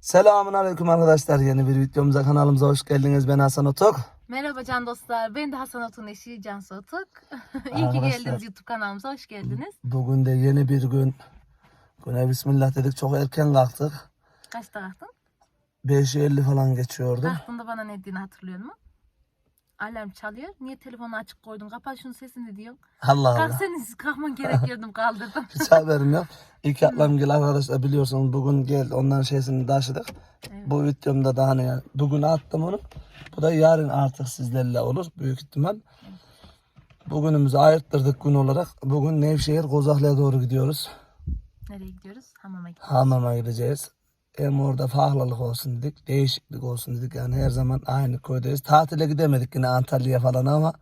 Selamun Aleyküm arkadaşlar. Yeni bir videomuza kanalımıza hoş geldiniz. Ben Hasan Otok. Merhaba can dostlar. Ben de Hasan Otun eşi Cansu Otuk. İyi ki geldiniz YouTube kanalımıza. Hoş geldiniz. Bugün de yeni bir gün. Güne bismillah dedik. Çok erken kalktık. Kaçta kalktın? 5.50 falan geçiyordu. Kalktığında bana ne dediğini hatırlıyor musun? Alarm çalıyor. Niye telefonu açık koydun? Kapat şunun sesini diyor. Allah Kalk Allah. sen kalkman gerekiyordum kaldırdım. Hiç haberim yok. İlk ablam gel arkadaşlar biliyorsunuz bugün geldi. Onların şeysini taşıdık. Evet. Bu videomda da hani yani bugün attım onu. Bu da yarın artık sizlerle olur büyük ihtimal. Bugünümüzü ayırttırdık gün olarak. Bugün Nevşehir Kozaklı'ya doğru gidiyoruz. Nereye gidiyoruz? Hamama gidiyoruz. Hamama gideceğiz. Hem orada farklılık olsun dedik, değişiklik olsun dedik. Yani her zaman aynı köydeyiz. Tatile gidemedik yine Antalya'ya falan ama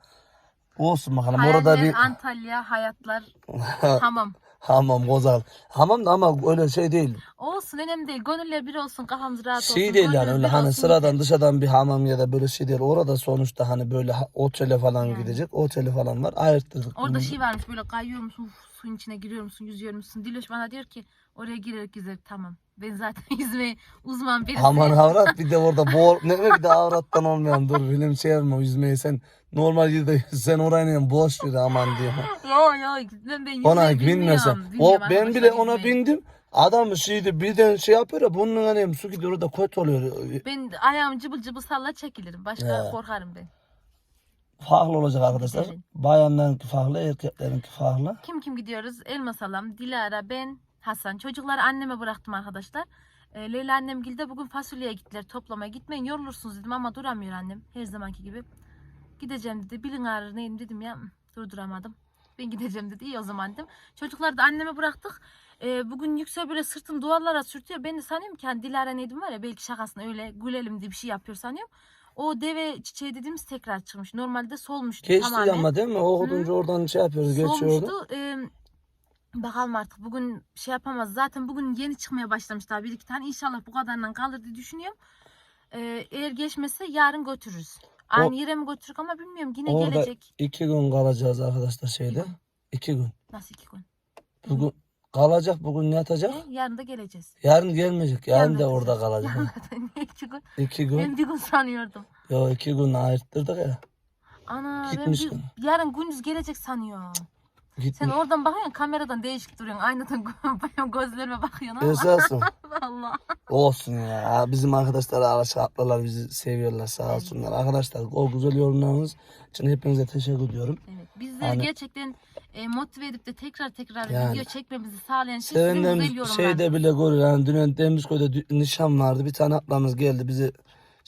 olsun bakalım. Orada Hayaller, bir Antalya, hayatlar, hamam. hamam, kozal. Hamam da ama öyle şey değil. Olsun önemli değil. Gönüller bir olsun. Kafamız rahat olsun. Şey değil yani öyle hani sıradan dışarıdan bir hamam ya da böyle şey değil. Orada sonuçta hani böyle otele falan Yani. gidecek. Oteli falan var. Ayırttırdık. Orada bunu. şey varmış böyle kayıyor musun uf, suyun içine giriyor musun yüzüyor musun Diloş bana diyor ki oraya girerek yüzer tamam ben zaten yüzmeye uzman birisiyim. Aman avrat bir de orada boğ ne ne bir de avrattan olmayan dur benim şey yapma yüzmeyi sen normal yılda sen orayla boş ver aman diye. Yo yo ben ben Ona bilmiyorum. binmesen. O ben bile ona yüzmeyi. bindim. Adam şeydi birden şey yapıyor ya bunun hani su gidiyor orada kötü oluyor. Ben ayağımı cıbıl cıbıl salla çekilirim. Başka He. korkarım ben. Farklı olacak arkadaşlar. Evet. Bayanlarınki farklı, erkeklerinki farklı. Kim kim gidiyoruz? Elma salam, Dilara, ben, Hasan. Çocukları anneme bıraktım arkadaşlar. E, Leyla annem de bugün fasulyeye gittiler toplamaya. Gitmeyin yorulursunuz dedim ama duramıyor annem her zamanki gibi. Gideceğim dedi. Bilin ağrır neyim dedim ya. "Hı, Durduramadım. Ben gideceğim dedi. İyi o zaman dedim. Çocukları da anneme bıraktık. E, bugün yüksel böyle sırtım duvarlara sürtüyor. Ben de sanıyorum ki hani Dilara neydim var ya belki şakasına öyle gülelim diye bir şey yapıyor sanıyorum. O deve çiçeği dediğimiz tekrar çıkmış. Normalde solmuştu Geçti tamamen. ama değil mi? Okudunca oradan şey yapıyoruz, geçiyordu. Solmuştu. Ee, bakalım artık bugün şey yapamaz. Zaten bugün yeni çıkmaya başlamış daha bir iki tane. İnşallah bu kadarından kalır diye düşünüyorum. Ee, eğer geçmezse yarın götürürüz. Aynı yere mi götürürük ama bilmiyorum. Yine Orada gelecek. iki gün kalacağız arkadaşlar şeyde. gün. İki gün. Nasıl iki gün? Bugün kalacak, bugün yatacak. He, yarın da geleceğiz. Yarın gelmeyecek. Yarın da da orada geleceğiz. kalacak. Yarın da- iki gün? İki gün. Ben bir gün sanıyordum. Yo iki gün ayırttırdık ya. Ana Gitmiş ben gün. bir, yarın gündüz gelecek sanıyorum. Sen oradan bakıyorsun kameradan değişik duruyorsun. Aynadan gözlerime bakıyorsun ama. Esas o. Vallahi. Olsun ya. Bizim arkadaşlar aşağılar bizi seviyorlar sağ olsunlar. Arkadaşlar o güzel yorumlarınız için hepinize teşekkür ediyorum. Evet. Bizleri Yani- gerçekten e, motive edip de tekrar tekrar Yani. video çekmemizi sağlayan şey sizin güzel Sevenlerimiz yorumlarınız. şeyde bile görüyor. Yani dün Demirköy'de dü- nişan vardı. Bir tane ablamız geldi bizi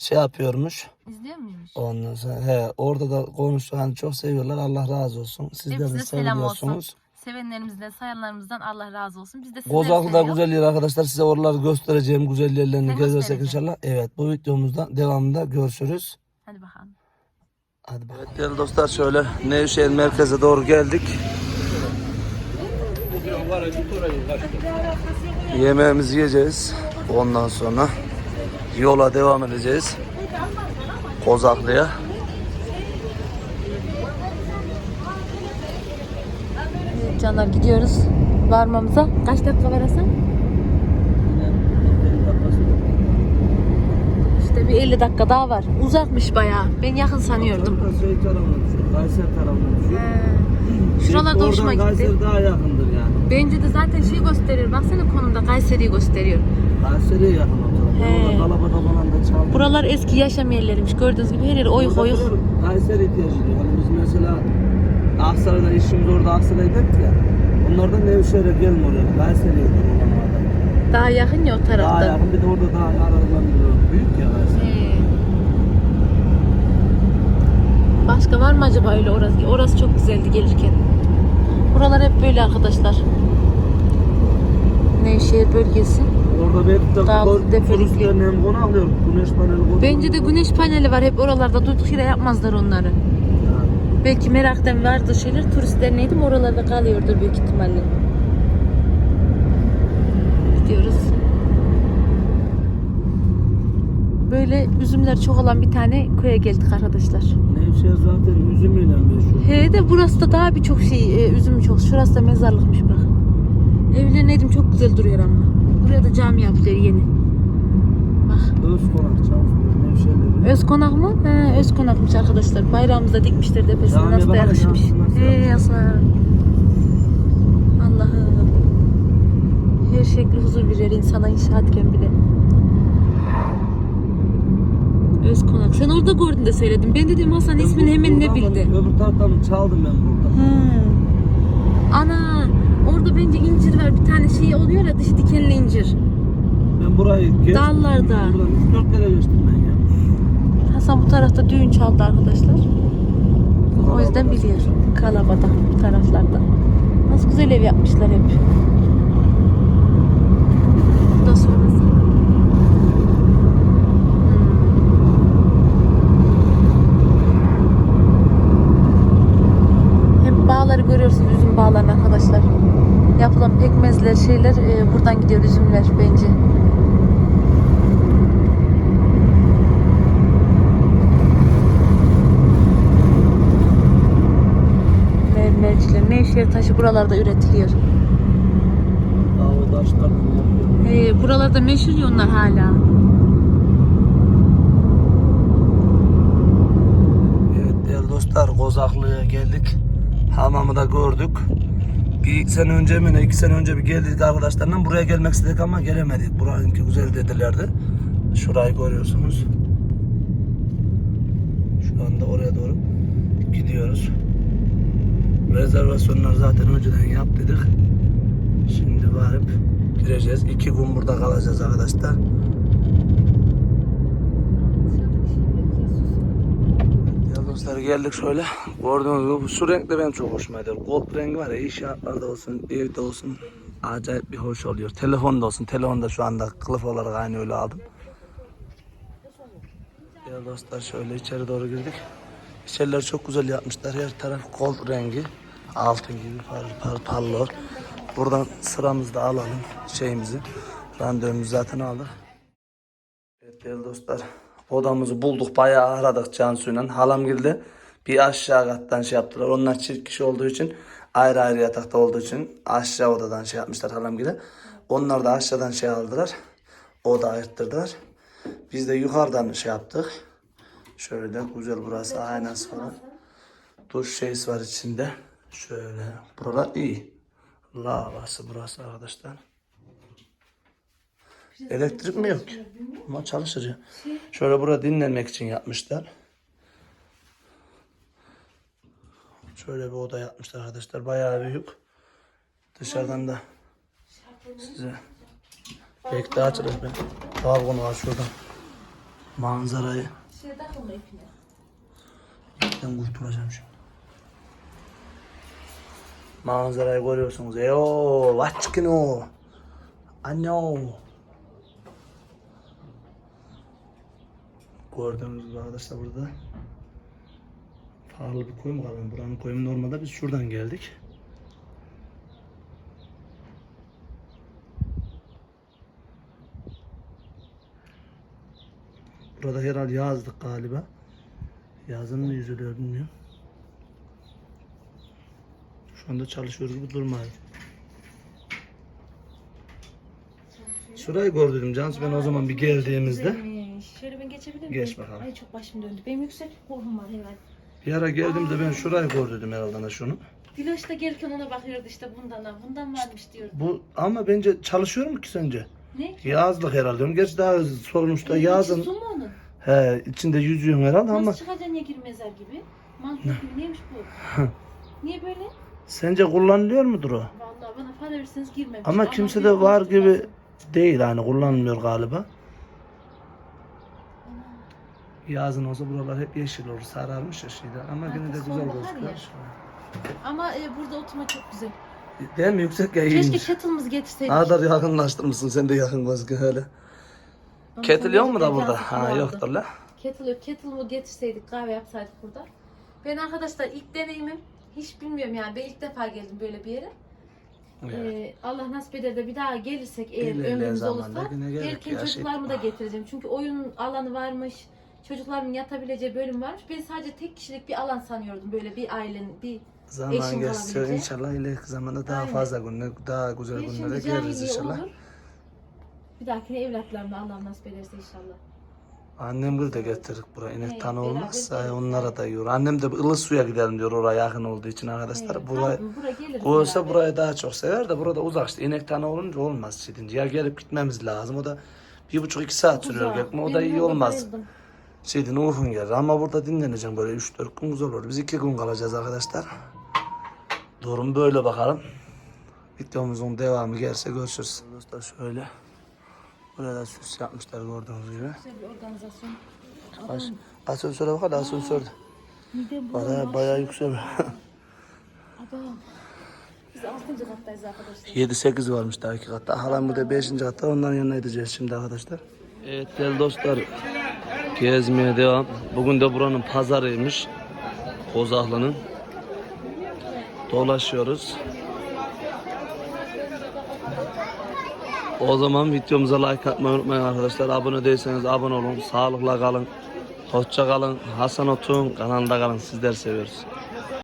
şey yapıyormuş. İzliyor muymuş? Ondan sonra he, orada da konuştuk. Hani çok seviyorlar. Allah razı olsun. Sizler de selam olsun. seviyorsunuz. Sevenlerimizden, sayanlarımızdan Allah razı olsun. Biz de sizleri Kozaklı da seviyoruz. güzel yer arkadaşlar. Size oraları göstereceğim. Güzel yerlerini Sen gezersek inşallah. Evet bu videomuzda devamında görüşürüz. Hadi bakalım. Hadi bakalım. Evet değerli dostlar şöyle Nevşehir merkeze doğru geldik. Yemeğimizi yiyeceğiz. Ondan sonra yola devam edeceğiz. Kozaklı'ya. Canlar gidiyoruz varmamıza. Kaç dakika var Hasan? İşte bir 50 dakika daha var. Uzakmış bayağı. Ben yakın sanıyordum. Kayseri tarafından Şuralarda hoşuma gitti. daha yakındır yani. Bence de zaten şey gösteriyor. Baksana konumda Kayseri'yi gösteriyor. Kayseri'ye yakın. He. Falan da çaldı. Buralar eski yaşam yerleriymiş. Gördüğünüz gibi her yer oyuk oyuk. Kayseri ihtiyacı diyor. Hani biz mesela Aksaray'da işimiz orada Aksaray'daydık ya. Onlardan Nevşehir'e gelme oraya. Kayseri'ye gidiyor. Daha yakın ya o Daha tarafta. yakın bir de orada daha aralarından büyük ya Kayseri. He. Başka var mı acaba öyle orası? Orası çok güzeldi gelirken. Buralar hep böyle arkadaşlar. Nevşehir bölgesi. Orada belki de turistlerin hem konaklıyor. Güneş paneli konuyor. Bence de güneş paneli var hep oralarda. Durduk yere yapmazlar onları. Belki meraktan vardır şeyler. Turistler neydi mi oralarda kalıyordur büyük ihtimalle. Gidiyoruz. Böyle üzümler çok olan bir tane köye geldik arkadaşlar. Nevşehir zaten üzümüyle meşhur. He de burası da daha birçok şey, e, üzüm çok. Şurası da mezarlıkmış bak. Evler neydim çok güzel duruyor ama. Buraya da cami yaptılar yeni. Öz konak mı? He, öz konakmış arkadaşlar. Bayrağımızda dikmişler tepesine. Camiye Nasıl da yakışmış. He. Hasan. Allah'ım. Her şekli huzur verir insana inşaatken bile. Öz konak. Sen orada gördün de söyledin. Ben dedim Hasan ismini hemen ne bildi. Öbür taraftan çaldım ben burada. He. Ana orada bence incir var. Bir tane şey oluyor ya dışı dikenli incir. Ben burayı geçtim. Dallarda. Buradan 3-4 kere geçtim ben ya. Hasan bu tarafta düğün çaldı arkadaşlar. O yüzden biliyor. Kalabada taraflarda. Nasıl güzel ev yapmışlar hep. Bu da sonrası. Hmm. Hep bağları görüyorsunuz üzüm bağlarını arkadaşlar. Yapılan pekmezler şeyler e, buradan gidiyor üzümler bence. Mermerciler, Nevşehir taşı buralarda üretiliyor. Daha taşlar He, buralarda meşhur ya onlar hala. Evet değerli dostlar Kozaklı'ya geldik. Hamamı da gördük. Bir sene önce mi ne iki sene önce bir geldik arkadaşlarla buraya gelmek istedik ama gelemedik. Buranınki güzel dedilerdi. Şurayı görüyorsunuz. Şu anda oraya doğru gidiyoruz. Rezervasyonları zaten önceden yaptık. Şimdi varıp gireceğiz. İki gün burada kalacağız arkadaşlar. Dostlar geldik şöyle. Gördüğünüz gibi şu renk de benim çok hoşuma gidiyor. Gold rengi var ya inşaatlarda olsun, evde olsun acayip bir hoş oluyor. Telefonda olsun. Telefonda şu anda kılıf olarak aynı öyle aldım. Ya dostlar şöyle içeri doğru girdik. İçerileri çok güzel yapmışlar. Her taraf gold rengi. Altın gibi par par parlıyor. Buradan sıramızda alalım şeyimizi. Randevumuzu zaten aldık. Evet değerli dostlar. Odamızı bulduk. Bayağı aradık Cansu'yla. Halam girdi. Bir aşağı kattan şey yaptılar. Onlar çift kişi olduğu için ayrı ayrı yatakta olduğu için aşağı odadan şey yapmışlar halam gibi. Onlar da aşağıdan şey aldılar. Oda ayırttırdılar. Biz de yukarıdan şey yaptık. Şöyle de güzel burası aynası falan. Duş şeysi var içinde. Şöyle. Buralar iyi. Lavası burası arkadaşlar. Elektrik mi yok ki? Ama çalışır. Şöyle burada dinlenmek için yapmışlar. Şöyle bir oda yapmışlar arkadaşlar. Bayağı büyük. Dışarıdan da size belki daha açılır ben. Balkonu var. Manzarayı Şey takılma ipine. ben kurtulacağım şimdi. Manzarayı görüyorsunuz. Eyo, vaçkino. Anno. Gördüğünüz gibi arkadaşlar burada pahalı bir koyum var. Buranın koyumu normalde biz şuradan geldik. Burada herhalde yazdık galiba. Yazın mı yüzülüyor bilmiyorum. Şu anda çalışıyor gibi durmuyor. Şurayı gördüm Cansu ben o zaman bir geldiğimizde. Şöyle ben geçebilir miyim? Geç bakalım. Ay çok başım döndü. Benim yüksek korkum var herhalde. Bir ara geldiğimde ben şurayı gördüm herhalde ana şunu. Diloş da gelirken ona bakıyordu işte bundan ha. Bundan varmış diyordu. Bu ama bence çalışıyor mu ki sence? Ne? Yazlık herhalde. Gerçi daha sonuçta Ee, yazın. Su mu onun? He içinde yüzüyorsun herhalde ama Nasıl çıkacaksın ya gir mezar gibi? Mantıklı mı? Neymiş bu? Niye böyle? sence kullanılıyor mudur o? Vallahi bana para verirseniz girmemiş. Ama kimse bir de var gibi lazım. değil hani kullanılmıyor galiba. Yazın olsa buralar hep yeşil olur, sararmış şeyde. Ama yine de güzel sonbahar gözüküyor. Ama e, burada oturma çok güzel. Değil mi? Yüksek ya Keşke iyiymiş. kettle'ımızı getirseydik. Ne kadar yakınlaştırmışsın sen de yakın gözüküyor öyle. Ama Kettle yok mu da burada? Ha vardı. yoktur la. Kettle yok. Kettle'ı getirseydik kahve yapsaydık burada. Ben arkadaşlar ilk deneyimim hiç bilmiyorum yani. Ben ilk defa geldim böyle bir yere. Ee, Allah nasip eder de bir daha gelirsek eğer İlerleyen ömrümüz zamanda olursa yine gelirken ya, şey- çocuklarımı da getireceğim. Çünkü oyun alanı varmış. Çocuklarımın yatabileceği bölüm varmış. Ben sadece tek kişilik bir alan sanıyordum. Böyle bir ailenin, bir Zaman Eşim geçse kalabilecek. inşallah ileriki zamanda daha Aynen. fazla günler, daha güzel bir günlere şimdi geliriz cahiliye inşallah. olur. Bir dahakine evlatlarımla Allah nasip ederse inşallah. Annem de getirdik buraya. İnek He, tanı beraber olmazsa geliriz onlara da yiyor. Annem de ılık suya gidelim diyor oraya yakın olduğu için arkadaşlar. Evet, Buraya tamam, buraya geliriz Koysa beraber. burayı daha çok sever de burada uzak işte. İnek tanı olunca olmaz şimdi. Ya gelip gitmemiz lazım. O da bir buçuk iki saat sürüyor Güzel. gelme. O da iyi olmaz. bayıldım. Şeyden uygun gelir ama burada dinleneceğim böyle 3-4 gün güzel olur. Biz 2 gün kalacağız arkadaşlar. Durum böyle bakalım. Videomuzun devamı gelirse görüşürüz. Dostlar şöyle. Buraya da süs yapmışlar gördüğünüz gibi. Güzel bir organizasyon. As asansöre bakalım asansörde. Midem Baya baya yüksek. Adam. Biz 6. kattayız arkadaşlar. 7-8 varmış daha iki katta. Halam burada 5. katta onların yanına gideceğiz şimdi arkadaşlar. Evet değerli dostlar. Gezmeye devam. Bugün de buranın pazarıymış. Kozaklı'nın. Dolaşıyoruz. O zaman videomuza like atmayı unutmayın arkadaşlar. Abone değilseniz abone olun. Sağlıkla kalın. Hoşça kalın. Hasan Otun kanalında kalın. Sizler seviyoruz.